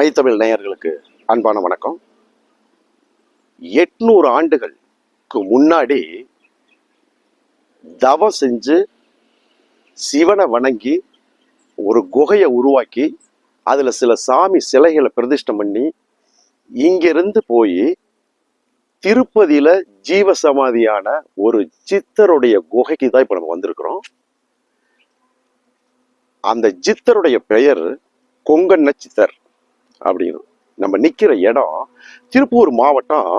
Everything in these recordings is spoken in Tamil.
மைத்தமிழ் நேயர்களுக்கு அன்பான வணக்கம். எட்நூறு ஆண்டுகளுக்கு முன்னாடி தவம் செஞ்சு சிவனை வணங்கி ஒரு குகையை உருவாக்கி அதில் சில சாமி சிலைகளை பிரதிஷ்டம் பண்ணி இங்கிருந்து போய் திருப்பதியில் ஜீவசமாதியான ஒரு சித்தருடைய குகைக்கு தான் இப்போ நம்ம வந்திருக்கிறோம். அந்த சித்தருடைய பெயர் கொங்கண்ண சித்தர். அப்படின்னு நம்ம நிற்கிற இடம் திருப்பூர் மாவட்டம்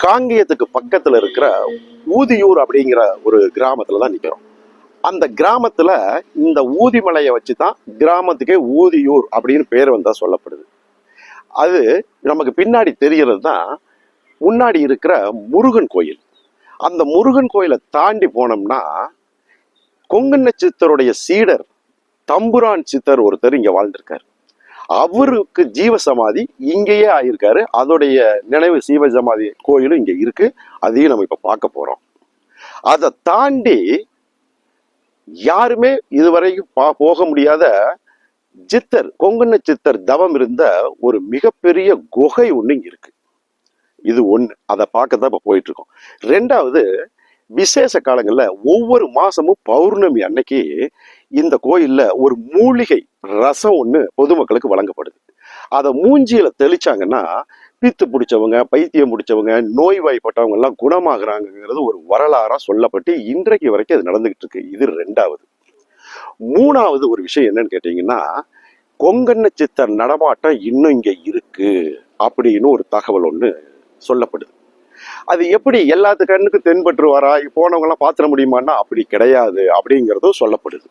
காங்கேயத்துக்கு பக்கத்தில் இருக்கிற ஊதியூர் அப்படிங்கிற ஒரு கிராமத்தில் தான் நிற்கிறோம் அந்த கிராமத்தில் இந்த ஊதிமலையை வச்சு தான் கிராமத்துக்கே ஊதியூர் அப்படின்னு பேர் வந்தால் சொல்லப்படுது. அது நமக்கு பின்னாடி தெரிகிறது தான் முன்னாடி இருக்கிற முருகன் கோயில். அந்த முருகன் கோயிலை தாண்டி போனோம்னா கொங்கண்ண சித்தருடைய சீடர் தம்புரான் சித்தர் ஒருத்தர் இங்கே வாழ்ந்துருக்கார். அவருக்கு ஜீவ சமாதி இங்கேயே ஆயிருக்காரு. அதோடைய நினைவு சீவ சமாதி கோயிலும் இங்க இருக்கு. அதையும் நம்ம இப்ப பார்க்க போறோம். அதை தாண்டி யாருமே இதுவரைக்கும் பா- போக முடியாத சித்தர் கொங்குன்ன சித்தர் தவம் இருந்த ஒரு மிகப்பெரிய குகை ஒண்ணு இங்க இருக்கு. இது ஒண்ணு. அதை பார்க்க தான் இப்ப போயிட்டு இருக்கோம் ரெண்டாவது விசேஷ காலங்கள்ல ஒவ்வொரு மாசமும் பௌர்ணமி அன்னைக்கு இந்த கோயிலில் ஒரு மூலிகை ரசம் ஒன்று பொதுமக்களுக்கு வழங்கப்படுது. அதை மூஞ்சியில தெளிச்சாங்கன்னா பித்து பிடிச்சவங்க பைத்தியம் பிடிச்சவங்க நோய்வாய்ப்பட்டவங்க எல்லாம் குணமாகறாங்கிறது ஒரு வரலாறா சொல்லப்பட்டு இன்றைக்கு வரைக்கும் அது நடந்துகிட்டு இருக்கு. இது ரெண்டாவது. மூணாவது ஒரு விஷயம் என்னன்னு கேட்டீங்கன்னா கொங்கண்ண சித்தர் நடமாட்டம் இன்னும் இங்க இருக்கு அப்படின்னு ஒரு தகவல் ஒன்று சொல்லப்படுது. அது எப்படி எல்லாத்து கண்ணுக்கு தென்பட்டுருவாரா? போனவங்க எல்லாம் பாத்திர முடியுமான்னா அப்படி கிடையாது அப்படிங்கிறதும் சொல்லப்படுது.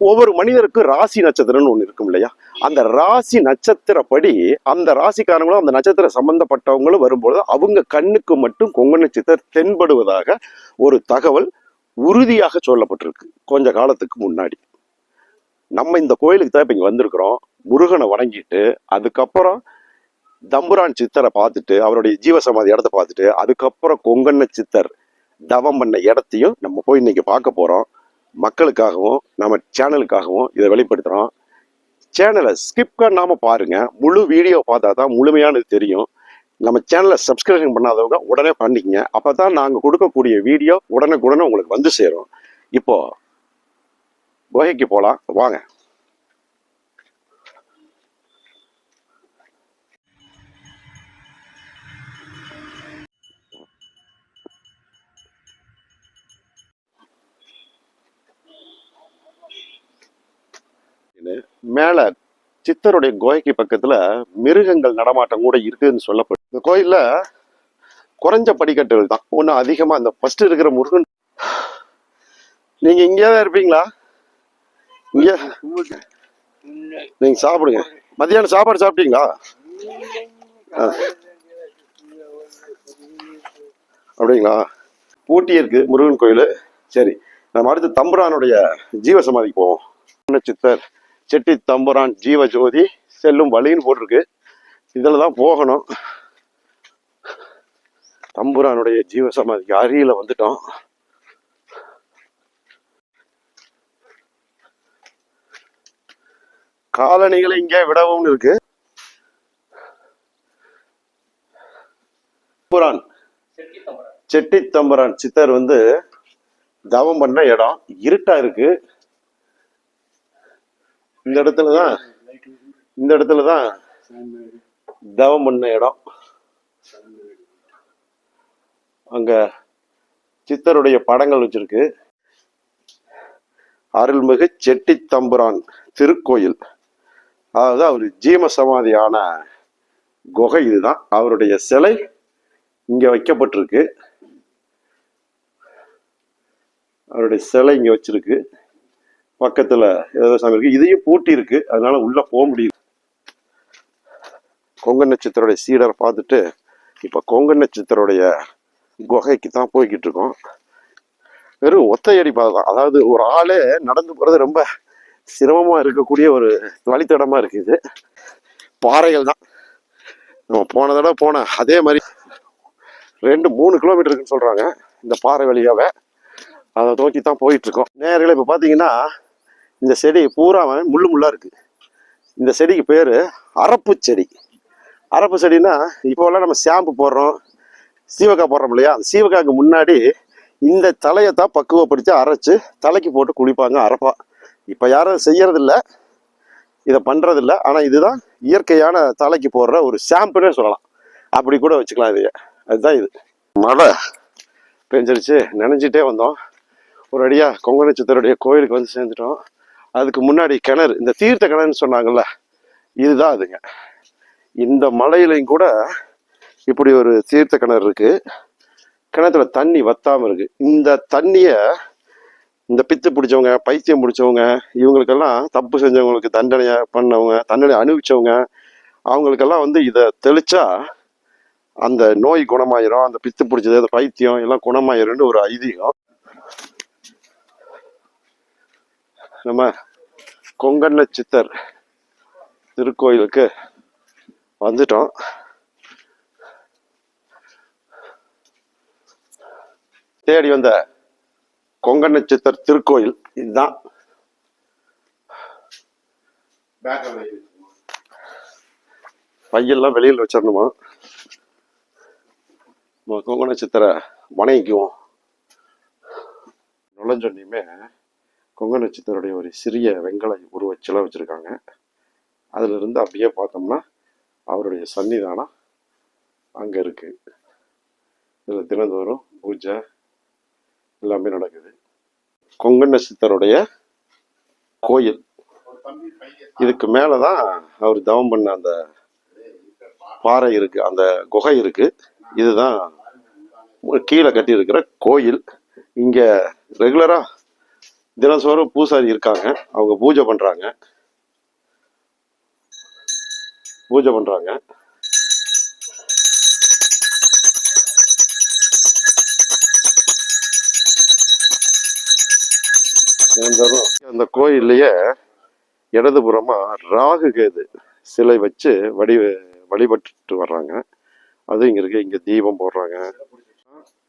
ஒவ்வொரு மனிதருக்கும் ராசி நட்சத்திரம்னு ஒன்று இருக்கும் இல்லையா? அந்த ராசி நட்சத்திரப்படி அந்த ராசிக்காரங்களும் அந்த நட்சத்திர சம்பந்தப்பட்டவங்களும் வரும்பொழுது அவங்க கண்ணுக்கு மட்டும் கொங்கு நட்சத்திரம் தென்படுவதாக ஒரு தகவல் உறுதியாக சொல்லப்பட்டிருக்கு கொஞ்ச காலத்துக்கு முன்னாடி. நம்ம இந்த கோயிலுக்கு தான் இப்போ இங்கே வந்திருக்கிறோம். முருகனை வணங்கிட்டு அதுக்கப்புறம் தம்புரான் சித்தரை பார்த்துட்டு அவருடைய ஜீவசமாதி இடத்த பார்த்துட்டு அதுக்கப்புறம் கொங்கண்ண சித்தர் தவம் பண்ண இடத்தையும் நம்ம போய் இன்னைக்கு பார்க்க போகிறோம் மக்களுக்காகவும் நம்ம சேனலுக்காகவும் இதை வெளிப்படுத்துகிறோம் சேனலை ஸ்கிப் பண்ணாமல் பாருங்கள் முழு வீடியோ பார்த்தா தான் முழுமையானது தெரியும். நம்ம சேனலை சப்ஸ்கிரிப்ஷன் பண்ணாதவங்க உடனே பண்ணிக்கங்க. அப்போ தான் நாங்கள் கொடுக்கக்கூடிய வீடியோ உடனுக்குடனே உங்களுக்கு வந்து சேரும். இப்போ குகைக்கு போகலாம் வாங்க. மேல சித்தருடைய குகைக்கு பக்கத்துல மிருகங்கள் நடமாட்டம் கூட இருக்குதுன்னு சொல்லப்படுது இந்த கோயில்ல குறைஞ்ச படிக்கட்டுகள் தான். ஒன்றும் அதிகமா அந்த ஃபர்ஸ்ட் இருக்கிற முருகன். நீங்க இங்கே தான் இருப்பீங்களா? இங்க. நீங்க சாப்பிடுங்க. மத்தியானம் சாப்பாடு சாப்பிட்டீங்களா? அப்படிங்களா? ஊட்டி இருக்கு முருகன் கோயில். சரி நம்ம அடுத்து தம்புரானுடைய ஜீவசமாதிக்கு போவோம். சித்தர். செட்டி தம்புரான் ஜீவ ஜோதி செல்லும் வழின்னு போட்டிருக்கு. இதில் தான் போகணும். தம்புரானுடைய ஜீவசமாதிக்கு அருகில வந்துட்டோம். காலணிகளை இங்கே விடவும் இருக்கு. தம்புரான். செட்டி தம்புரான் சித்தர் வந்து தவம் பண்ண இடம். இருட்டா இருக்கு. இந்த இடத்துல தான் இந்த இடத்துல தான் தவம் பண்ண இடம். அங்க சித்தருடைய படங்கள் வச்சிருக்கு. அருள்மிகு செட்டி தம்புரான் திருக்கோயில். அதாவது அவர் ஜீம சமாதியான குகை இதுதான். அவருடைய சிலை இங்க வைக்கப்பட்டிருக்கு. அவருடைய சிலை இங்க வச்சிருக்கு. பக்கத்தில் ஏதோ சாமி இருக்குது இதையும் பூட்டி இருக்கு. அதனால உள்ளே போக முடியும் கொங்க நட்சத்திரோடைய சீடரை பார்த்துட்டு இப்போ கொங்க நட்சத்திரோடைய குகைக்கு தான் போய்கிட்டு இருக்கோம். வெறும் ஒத்தையடி பாதை தான். அதாவது ஒரு ஆளே நடந்து போகிறது ரொம்ப சிரமமாக இருக்கக்கூடிய ஒரு வழித்தடமாக இருக்குது பாறைகள் தான். நம்ம போன தடவை போன அதே மாதிரி ரெண்டு மூணு கிலோமீட்டருக்குன்னு சொல்கிறாங்க இந்த பாறை வழியாவே. அதை நோக்கி தான் போயிட்டுருக்கோம் நேரில் இப்போ பார்த்தீங்கன்னா இந்த செடி பூரா முள்ளு முள்ளா இருக்கு. இந்த செடிக்கு பேர் அரப்பு செடி. அரப்பு செடினா இப்போல்லாம் நம்ம ஷாம்பு போடுறோம் சீவக்காய் போடுறோம் இல்லையா? அந்த சீவக்காய்க்கு முன்னாடி இந்த தலையை தான் பக்குவப்படுத்தி அரைச்சு தலைக்கு போட்டு குளிப்பாங்க அரப்பா. இப்போ யாரும் செய்யறதில்ல இதை பண்ணுறதில்ல ஆனால் இதுதான் இயற்கையான தலைக்கு போடுற ஒரு ஷாம்புனே சொல்லலாம். அப்படி கூட வச்சுக்கலாம் இதைய. அதுதான் இது. மழை பெஞ்சிருச்சு. நினைஞ்சிட்டே வந்தோம். ஒரு அடியாக கொங்கணி சித்தருடைய கோயிலுக்கு வந்து சேர்ந்துட்டோம். அதுக்கு முன்னாடி கிணறு இந்த தீர்த்த கிணறுன்னு சொன்னாங்கல்ல இதுதான் அதுங்க. இந்த மலையிலையும் கூட இப்படி ஒரு தீர்த்த கிணறு இருக்கு. கிணத்துல தண்ணி வத்தாமல் இருக்கு. இந்த தண்ணியை இந்த பித்து பிடிச்சவங்க பைத்தியம் பிடிச்சவங்க இவங்களுக்கெல்லாம் தப்பு செஞ்சவங்களுக்கு தண்டனையை பண்ணவங்க தண்டனை அனுபவிச்சவங்க அவங்களுக்கெல்லாம் வந்து இதை தெளிச்சா அந்த நோய் குணமாயிரும். அந்த பித்து பிடிச்சது அந்த பைத்தியம் எல்லாம் குணமாயிரும்னு ஒரு ஐதீகம். நம்ம கொங்கண்ண சித்தர் திருக்கோயிலுக்கு வந்துட்டோம். தேடி வந்த கொங்கண்ண சித்தர் திருக்கோயில் இதுதான். பையெல்லாம் வெளியில் வச்சிடணுமா? நம்ம கொங்கண சித்தரை வணங்கிக்குவோம் நுழைஞ்சொன்னையுமே கொங்க நட்சத்திரத்துடைய ஒரு சிறிய வெங்கல உருவச் சிலை வச்சிருக்காங்க அப்படியே பார்த்தோம்னா அவருடைய சன்னிதானம் அங்கே இருக்குது இதில் தினந்தோறும் பூஜை எல்லாமே நடக்குது. கொங்கண்ண சித்தருடைய கோயில். இதுக்கு மேலே தான் அவர் தவம் பண்ண அந்த பாறை இருக்கு அந்த குகை இருக்கு. இதுதான் கீழே கட்டியிருக்கிற கோயில். இங்கே ரெகுலராக தினசோறும் பூசாரி இருக்காங்க. அவங்க பூஜை பண்றாங்க. பூஜை பண்றாங்க. அந்த கோயில்லையே இடதுபுறமா ராகு கேது சிலை வச்சு வடி வழிபட்டு வர்றாங்க. அது இங்க இருக்கு. இங்க தீபம் போடுறாங்க.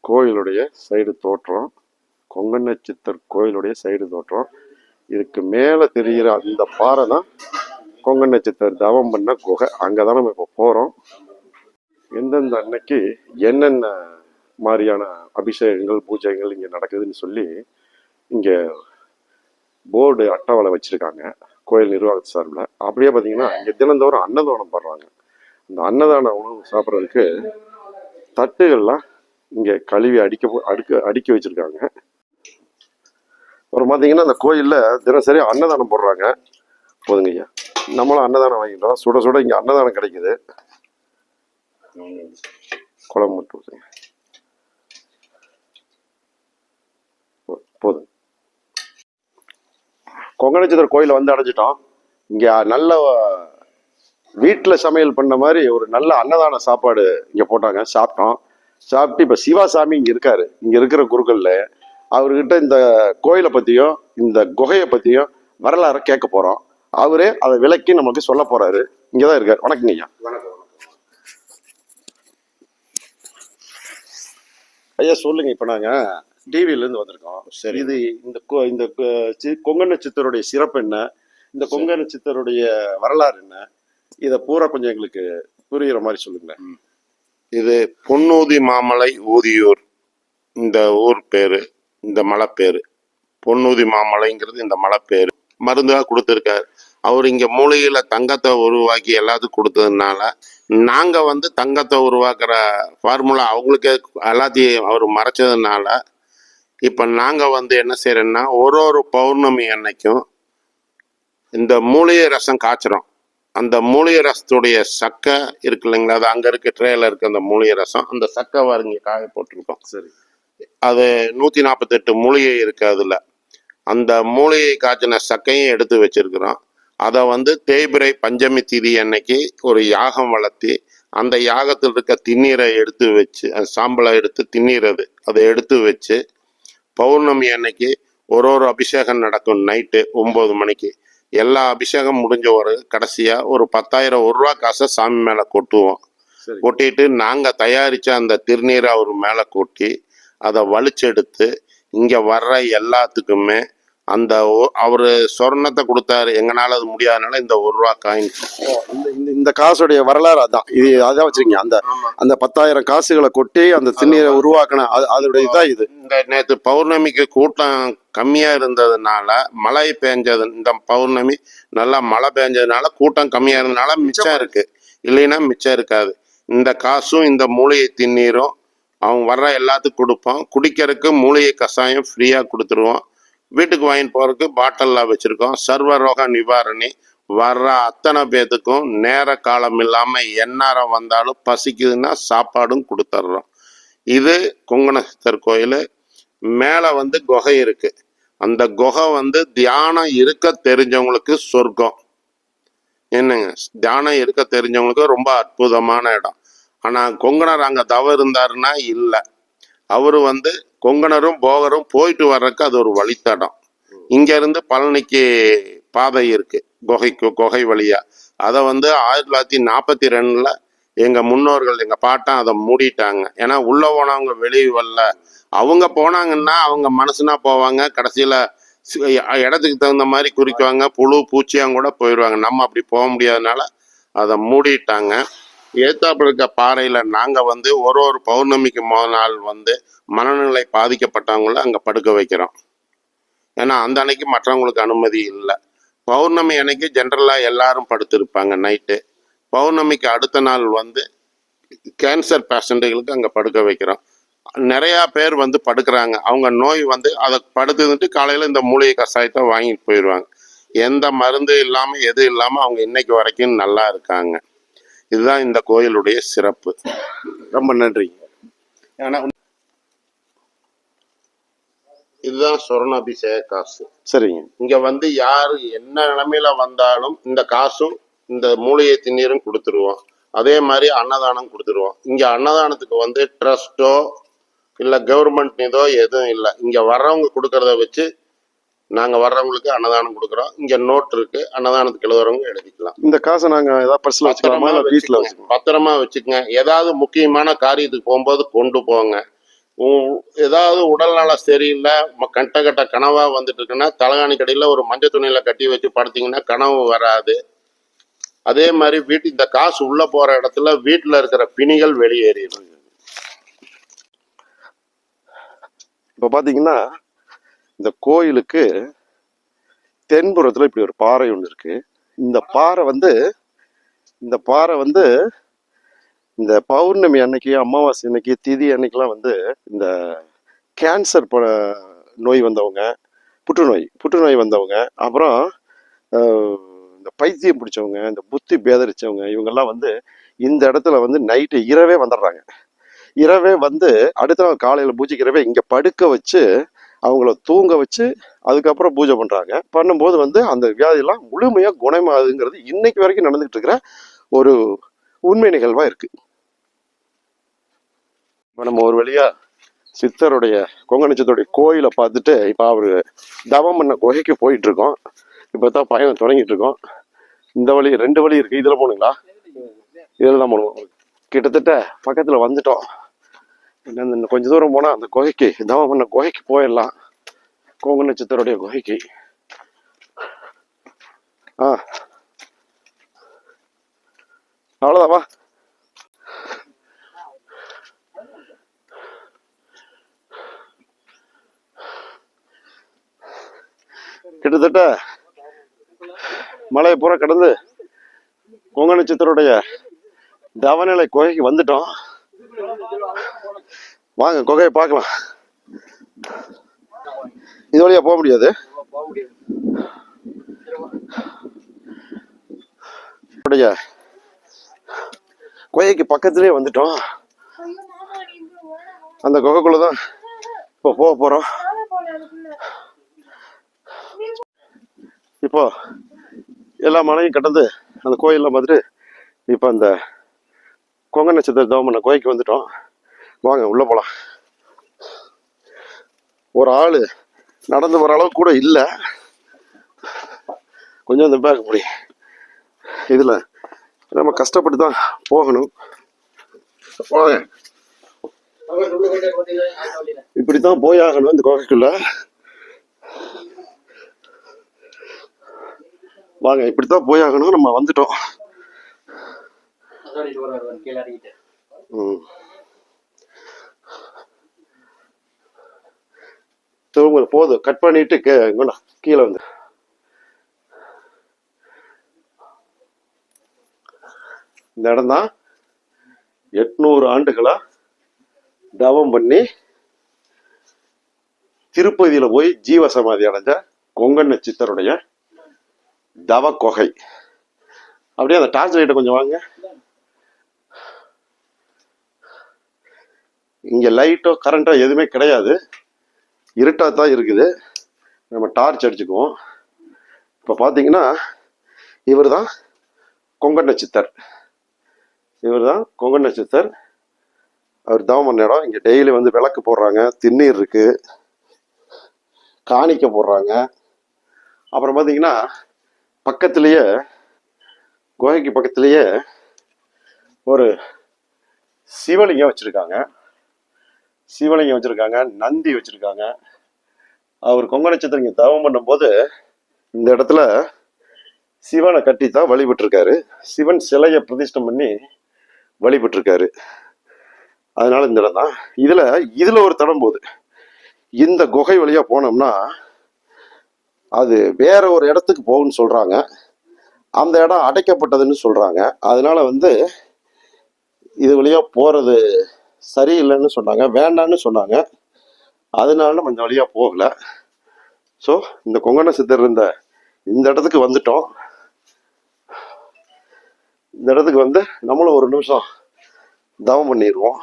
கோயிலுடைய சைடு தோற்றம். கொங்கண்ண சித்தர் கோயிலுடைய சைடு தோற்றம். இதுக்கு மேலே தெரிகிற அந்த பாறை தான் கொங்கண்ண சித்தர் தவம் பண்ண குகை. அங்கதான் நம்ம இப்போ போகிறோம் எந்தெந்த அன்னைக்கு என்னென்ன மாதிரியான அபிஷேகங்கள் பூஜைகள் இங்கே நடக்குதுன்னு சொல்லி இங்கே போர்டு அட்டவளை வச்சுருக்காங்க கோயில் நிர்வாகத்து சார்பில். அப்படியே பார்த்தீங்கன்னா இங்கே தினந்தோறும் அன்னதானம் பண்றாங்க. அந்த அன்னதான உணவு சாப்பிட்றதுக்கு தட்டுகள்லாம் இங்கே கழுவி அடிக்க போ- அடுக்க அடுக்கி வச்சுருக்காங்க. அப்புறம் பார்த்தீங்கன்னா அந்த கோயிலில் தினசரி அன்னதானம் போடுறாங்க. போதுங்க ஐயா. நம்மளும் அன்னதானம் வாங்கிட்டோம் சுட சுட இங்கே அன்னதானம் கிடைக்குது. குழம்பு மட்டும் போதுங்க போதும். கொங்கணச்சித்தர் கோயிலை வந்து அடைஞ்சிட்டோம். இங்கே நல்ல வீட்டில் சமையல் பண்ண மாதிரி ஒரு நல்ல அன்னதான சாப்பாடு இங்கே போட்டாங்க. சாப்பிட்டோம். சாப்பிட்டு இப்போ சிவாசாமி இங்கே இருக்காரு. இங்கே இருக்கிற குருக்களில் அவர்கிட்ட இந்த கோயிலை பற்றியும் இந்த குகையை பற்றியும் வரலாறை கேட்க போகிறோம் அவரே அதை விளக்கி நமக்கு சொல்ல போறாரு. இங்கே தான் இருக்கார். வணக்கங்க ஐயா. ஐயா சொல்லுங்க. இப்போ நாங்கள் டிவிலேருந்து வந்திருக்கோம். சரி. இது இந்த இந்த கொங்கண சித்தருடைய சிறப்பு என்ன? இந்த கொங்கண சித்தருடைய வரலாறு என்ன? இதை பூரா கொஞ்சம் எங்களுக்கு புரியுற மாதிரி சொல்லுங்களேன். இது பொன்னூதி மாமலை ஊதியூர் இந்த ஊர் பேரு. இந்த மலை பேர் பொன்னூதி மாமலைங்கிறது இந்த மலை பேர் மருந்தாக கொடுத்துருக்காரு. அவர் இங்க மூலிகையில தங்கத்தை உருவாக்கி எல்லாத்துக்கும் கொடுத்ததுனால நாங்க வந்து தங்கத்தை உருவாக்குற ஃபார்முலா அவங்களுக்கு எல்லாத்தையும் அவர் மறைச்சதுனால இப்ப நாங்க வந்து என்ன செய்கிறோன்னா ஒரு ஒரு பௌர்ணமி அன்னைக்கும் இந்த மூலிகை ரசம் காய்ச்சுறோம். அந்த மூலிகை ரசத்துடைய சக்கை இருக்கு இல்லைங்களா? அது அங்க இருக்க ட்ரேல இருக்க அந்த மூலிகை ரசம் அந்த சக்கை வாருங்க காய போட்டிருக்கோம். சரி. அது நூத்தி நாற்பத்தெட்டு மூலிகை இருக்கு அதுல. அந்த மூலிகை காய்ச்சின சக்கையும் எடுத்து வச்சிருக்கிறோம். அதை வந்து தேய்பிரை பஞ்சமி திதி அன்னைக்கு ஒரு யாகம் வளர்த்தி அந்த யாகத்தில் இருக்க திண்ணீரை எடுத்து வச்சு சாம்பலை எடுத்து திண்ணீரது அதை எடுத்து வச்சு பௌர்ணமி அன்னைக்கு ஒரு ஒரு அபிஷேகம் நடக்கும் நைட்டு ஒன்பது மணிக்கு. எல்லா அபிஷேகம் முடிஞ்ச ஒரு கடைசியா ஒரு பத்தாயிரம் ஒரு ரூபா காசை சாமி மேல கொட்டுவோம். கொட்டிட்டு நாங்க தயாரிச்ச அந்த திருநீரை அவர் மேல கொட்டி அதை வலிச்செடுத்து இங்க வர்ற எல்லாத்துக்குமே அந்த அவரு சொர்ணத்தை கொடுத்தாரு. எங்கனால அது முடியாதனால இந்த ஒரு ரூபா காயின் இந்த- இந்த- இந்த காசுடைய வரலாறு அதான். இது அதான் வச்சிருக்கீங்க. அந்த அந்த பத்தாயிரம் காசுகளை கொட்டி அந்த திண்ணீரை உருவாக்கின அது அதோட இதான் இது. இந்த நேற்று பௌர்ணமிக்கு கூட்டம் கம்மியா இருந்ததுனால மழை பெஞ்சது. இந்த பௌர்ணமி நல்லா மழை பெஞ்சதுனால கூட்டம் கம்மியா இருந்ததுனால மிச்சம் இருக்கு. இல்லைன்னா மிச்சம் இருக்காது. இந்த காசும் இந்த மூலிகை திண்ணீரும் அவங்க வர்ற எல்லாத்துக்கும் கொடுப்போம். குடிக்கிறதுக்கு மூலிகை கஷாயம் ஃப்ரீயாக கொடுத்துருவோம். வீட்டுக்கு வாங்கிட்டு போகிறதுக்கு பாட்டில்ல வச்சுருக்கோம். சர்வரோக நிவாரணி. வர்ற அத்தனை பேத்துக்கும் நேர காலம் இல்லாமல் எந்நேரம் வந்தாலும் பசிக்குதுன்னா சாப்பாடும் கொடுத்துட்றோம் இது கொங்கணஸ்தர் கோயில். மேலே வந்து குகை இருக்கு. அந்த குகை வந்து தியானம் இருக்க தெரிஞ்சவங்களுக்கு சொர்க்கம். என்னங்க? தியானம் இருக்க தெரிஞ்சவங்களுக்கு ரொம்ப அற்புதமான இடம். ஆனால் கொங்கணர் அங்கே தவ இருந்தாருன்னா இல்லை. அவர் வந்து கொங்கணரும் போகரும் போயிட்டு வர்றதுக்கு அது ஒரு வழித்தடம். இங்கேருந்து பழனிக்கு பாதை இருக்கு குகைக்கு குகை வழியா. அதை வந்து ஆயிரத்தி தொள்ளாயிரத்தி நாற்பத்தி ரெண்டில் எங்கள் முன்னோர்கள் எங்கள் பாட்டம் அதை மூடிட்டாங்க. ஏன்னா உள்ளே போனவங்க வெளியே வரல. அவங்க போனாங்கன்னா அவங்க மனசுனா போவாங்க. கடைசியில் இடத்துக்கு தகுந்த மாதிரி குறிக்குவாங்க. புழு பூச்சியாக கூட போயிடுவாங்க நம்ம அப்படி போக முடியாதனால அதை மூடிட்டாங்க. ஏத்தாப்புல இருக்க பாறையில் நாங்கள் வந்து ஒரு ஒரு பௌர்ணமிக்கு முதல் நாள் வந்து மனநிலை பாதிக்கப்பட்டவங்கள அங்கே படுக்க வைக்கிறோம். ஏன்னா அந்த அன்னைக்கு மற்றவங்களுக்கு அனுமதி இல்லை. பௌர்ணமி அன்னைக்கு ஜென்ரலாக எல்லாரும் படுத்திருப்பாங்க நைட்டு பௌர்ணமிக்கு அடுத்த நாள் வந்து கேன்சர் பேஷண்ட்டுகளுக்கு அங்கே படுக்க வைக்கிறோம். நிறையா பேர் வந்து படுக்கிறாங்க. அவங்க நோய் வந்து அதை படுத்துட்டு காலையில் இந்த மூலிகை கஷாயத்தை வாங்கிட்டு போயிடுவாங்க. எந்த மருந்து இல்லாமல் எது இல்லாமல் அவங்க இன்னைக்கு வரைக்கும் நல்லா இருக்காங்க. இதுதான் இந்த கோயிலுடைய சிறப்பு. ரொம்ப நன்றி. ஏன்னா இதுதான் சொர்ணாபிஷேக காசு. சரிங்க. இங்க வந்து யாரு என்ன நிலைமையில வந்தாலும் இந்த காசும் இந்த மூலிகை திண்ணீரும் கொடுத்துருவோம். அதே மாதிரி அன்னதானம் கொடுத்துருவோம். இங்க அன்னதானத்துக்கு வந்து ட்ரஸ்ட்டோ இல்ல கவர்மெண்ட் நிதோ எதுவும் இல்லை. இங்க வர்றவங்க கொடுக்கறத வச்சு நாங்க வர்றவங்களுக்கு அன்னதானம் கொடுக்குறோம். இங்க நோட் இருக்கு. அன்னதானத்துக்கு எழுதுறவங்க எழுதிக்கலாம். இந்த காசை நாங்க ஏதாவது பர்ஸ்ல வச்சுக்கலாமா? இல்ல வீட்டுல வச்சுக்கோங்க. பத்திரமா வச்சுக்கோங்க. ஏதாவது முக்கியமான காரியத்துக்கு போகும்போது கொண்டு போங்க. ஏதாவது உடல்நலம் சரியில்லை ம- கட்ட கட்ட கனவா வந்துட்டு இருக்குன்னா தலகாணி கடையில் ஒரு மஞ்சள் துணியில கட்டி வச்சு படுத்தீங்கன்னா கனவு வராது. அதே மாதிரி வீட்டு இந்த காசு உள்ள போற இடத்துல வீட்டுல இருக்கிற பிணிகள் வெளியேறிடும். இப்ப பாத்தீங்கன்னா இந்த கோயிலுக்கு தென்புறத்தில் இப்படி ஒரு பாறை ஒன்று இருக்கு. இந்த பாறை வந்து இந்த பாறை வந்து இந்த பௌர்ணமி அன்னைக்கு அமாவாசை அன்னைக்கு திதி அன்னைக்கெல்லாம் வந்து இந்த கேன்சர் ப நோய் வந்தவங்க புற்றுநோய் புற்றுநோய் வந்தவங்க அப்புறம் இந்த பைத்தியம் பிடிச்சவங்க இந்த புத்தி பேதரிச்சவங்க இவங்கெல்லாம் வந்து இந்த இடத்துல வந்து நைட்டு இரவே வந்துடுறாங்க. இரவே வந்து அடுத்த நாள் காலையில் பூஜைக்கு இரவே இங்கே படுக்க வச்சு அவங்கள தூங்க வச்சு அதுக்கப்புறம் பூஜை பண்ணுறாங்க பண்ணும்போது வந்து அந்த வியாதியெல்லாம் முழுமையாக குணமாகுதுங்கிறது இன்னைக்கு வரைக்கும் நடந்துகிட்டு இருக்கிற ஒரு உண்மை நிகழ்வாக இருக்கு. இப்போ நம்ம ஒரு வழியா சித்தருடைய கொங்கணிச்சத்துடைய கோயிலை பார்த்துட்டு இப்போ அவர் தவம் பண்ண குகைக்கு போயிட்டு இருக்கோம் இப்போ தான் பயணம் தொடங்கிட்டு இருக்கோம் இந்த வழி ரெண்டு வழி இருக்கு. இதில் போகணுங்களா இதில் தான் போகணும் கிட்டத்தட்ட பக்கத்தில் வந்துட்டோம். இன்னும் கொஞ்சம் தூரம் போனால் அந்த குகைக்கு தவம் பண்ண குகைக்கு போயிடலாம். கோங்க நட்சத்திரோடைய குகைக்கு. ஆ. அவ்வளோதாவா கிட்டத்தட்ட மலையை பூரா கடந்து கொங்க நட்சத்திரோடைய தவநிலை குகைக்கு வந்துட்டோம். வாங்க குகையை பார்க்கலாம். இது வழியா போக முடியாது. அப்படியா? குகைக்கு பக்கத்துலேயே வந்துட்டோம். அந்த குகைக்குள்ள தான் இப்போ போக போகிறோம் இப்போ எல்லா மலையும் கடந்து அந்த கோயிலில் பார்த்துட்டு இப்போ அந்த கொங்க நட்சத்திர தவமன கோயிலுக்கு வந்துட்டோம். வாங்க உள்ள போலாம். ஒரு ஆள் நடந்து வர அளவுக்கு கூட இல்லை. கொஞ்சம் இந்த பேக் முடி இதில் நம்ம கஷ்டப்பட்டு தான் போகணும். வாங்க. இப்படி தான் போய் ஆகணும் இந்த கோகைக்குள்ள. வாங்க இப்படித்தான் போய் ஆகணும் நம்ம வந்துட்டோம். ம். உங்களுக்கு போதும் கட் பண்ணிட்டு கே இங்கண்ணா, கீழே வந்து. இந்த இடம் தான் எட்நூறு ஆண்டுகளா தவம் பண்ணி திருப்பதியில போய் ஜீவசமாதி அடைஞ்ச கொங்கண்ண சித்தருடைய தவ கொகை. அப்படியே அந்த டார்ச் லைட்டை கொஞ்சம் வாங்க. இங்க லைட்டோ கரண்டோ எதுவுமே கிடையாது. இருட்டாக தான் இருக்குது. நம்ம டார்ச் அடிச்சுக்குவோம். இப்போ பார்த்தீங்கன்னா இவர் தான் கொங்கண்ண சித்தர் இவர் தான் கொங்கண்ண சித்தர் அவர் தவம் பண்ண இடம். இங்கே டெய்லி வந்து விளக்கு போடுறாங்க. திண்ணீர் இருக்குது காணிக்க போடுறாங்க. அப்புறம் பார்த்தீங்கன்னா பக்கத்துலேயே குகைக்கு பக்கத்துலேயே ஒரு சிவலிங்கம் வச்சுருக்காங்க. சிவலிங்கம் வச்சிருக்காங்க நந்தி வச்சிருக்காங்க. அவர் கொங்க நட்சத்திரம் தவம் பண்ணும்போது இந்த இடத்துல சிவனை கட்டி தான் வழிபட்டிருக்காரு. சிவன் சிலையை பிரதிஷ்டம் பண்ணி வழிபட்டிருக்காரு. அதனால இந்த இடம் தான். இதில் இதில் ஒரு தடம் போகுது. இந்த குகை வழியாக போனோம்னா அது வேற ஒரு இடத்துக்கு போகும்னு சொல்கிறாங்க அந்த இடம் அடைக்கப்பட்டதுன்னு சொல்கிறாங்க அதனால வந்து இது வழியாக போகிறது சரியில்லைன்னு சொன்னாங்க வேண்டான்னு சொன்னாங்க. அதனால நம்ம இந்த வழியா போகல. ஸோ இந்த கொங்கண சித்தர் இருந்த இந்த இடத்துக்கு வந்துட்டோம். இந்த இடத்துக்கு வந்து நம்மளும் ஒரு நிமிஷம் தவம் பண்ணிடுவோம்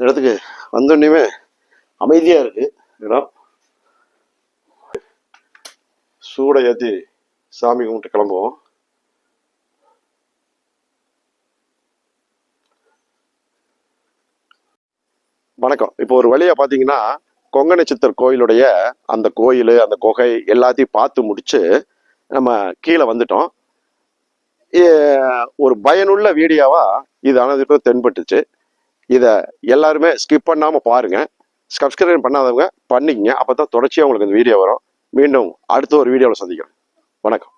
இந்த இடத்துக்கு வந்தோடனே அமைதியாக இருக்குது இடம் சூடை ஏற்றி சாமி கும்பிட்டு கிளம்புவோம். வணக்கம். இப்போ ஒரு வழியாக பார்த்தீங்கன்னா கொங்கண சித்தர் கோயிலுடைய அந்த கோயில் அந்த குகை எல்லாத்தையும் பார்த்து முடிச்சு நம்ம கீழே வந்துட்டோம். ஒரு பயனுள்ள வீடியோவாக இது அனைத்து தென்பட்டுச்சு. இதை எல்லாருமே ஸ்கிப் பண்ணாமல் பாருங்கள் சப்ஸ்கிரைப் பண்ணாதவங்க பண்ணிக்கங்க. அப்போ தான் தொடர்ச்சியாக உங்களுக்கு இந்த வீடியோ வரும். மீண்டும் அடுத்த ஒரு வீடியோவில் சந்திக்கிறேன் வணக்கம்.